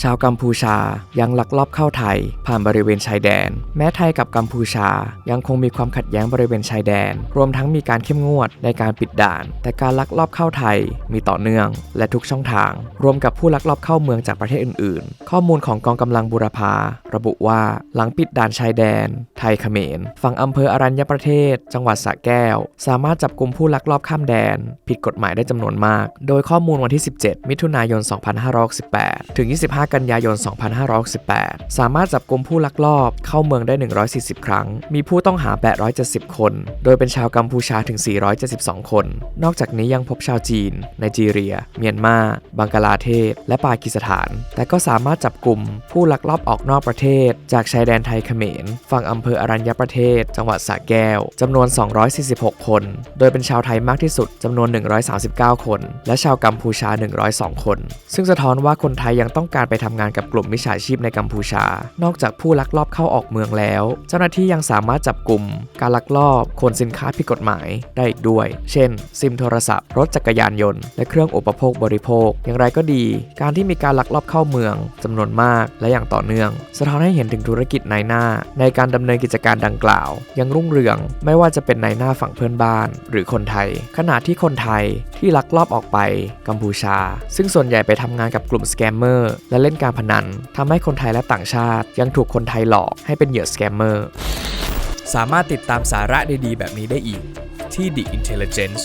ชาวกัมพูชายังลักลอบเข้าไทย ผ่านบริเวณชายแดน แม้ไทยกับกัมพูชายังคงมีความขัดแย้งบริเวณชายแดน รวมทั้งมีการเข้มงวดในการปิดด่าน แต่การลักลอบเข้าไทยมีต่อเนื่อง และทุกช่องทาง รวมกับผู้ลักลอบเข้าเมืองจากประเทศอื่น ๆ ข้อมูลของกองกำลังบูรพาระบุว่าหลังปิดด่านชายแดน ไทยเขมรฝั่งอำเภออรัญญประเทศ จังหวัดสระแก้ว สามารถจับกลุ่มผู้ลักลอบข้ามแดน ผิดกฎหมายได้จำนวนมาก โดยข้อมูลวันที่ 17 มิถุนายน 2568ถึง 25กันยายน 2568 สามารถจับกลุ่มผู้ลักลอบเข้าเมืองได้ 140 ครั้ง มีผู้ต้องหา 870 คน โดยเป็นชาวกัมพูชาถึง 472 คน นอกจากนี้ยังพบชาวจีน ไนจีเรีย เมียนมา บังกลาเทศ และปากีสถาน แต่ก็สามารถจับกลุ่มผู้ลักลอบออกนอกประเทศ จากชายแดนไทยเขมร ฝั่งอำเภออรัญญประเทศ จังหวัดสระแก้วจำนวน 246 คน โดยเป็นชาวไทยมากที่สุดจำนวน 139 คน และชาวกัมพูชา 102 คน ซึ่งสะท้อนว่าคนไทยยังต้องการไปทำงานกับกลุ่มมิจฉาชีพในกัมพูชา นอกจากผู้ลักลอบเข้าออกเมืองแล้ว เจ้าหน้าที่ยังสามารถจับกลุ่ม การลักลอบขนสินค้าผิดกฎหมายได้อีกด้วย เช่น ซิมโทรศัพท์ รถจักรยานยนต์ และเครื่องอุปโภคบริโภค อย่างไรก็ดี การที่มีการลักลอบเข้าเมืองจำนวนมากและอย่างต่อเนื่อง สะท้อนให้เห็นถึงธุรกิจนายหน้า ในการดำเนินกิจการดังกล่าว ยังรุ่งเรือง ไม่ว่าจะเป็นนายหน้าฝั่งเพื่อนบ้าน หรือคนไทย ขณะที่คนไทย ที่ลักลอบออกไปกัมพูชา ซึ่งส่วนใหญ่ไปทำงานกับกลุ่มสแกมเมอร์และเล่นการพนันทำให้คนไทยและต่างชาติ ยังถูกคนไทยหลอกให้เป็นเหยื่อสแกมเมอร์สามารถติดตามสาระดีๆ แบบนี้ได้อีกที่ The Intelligence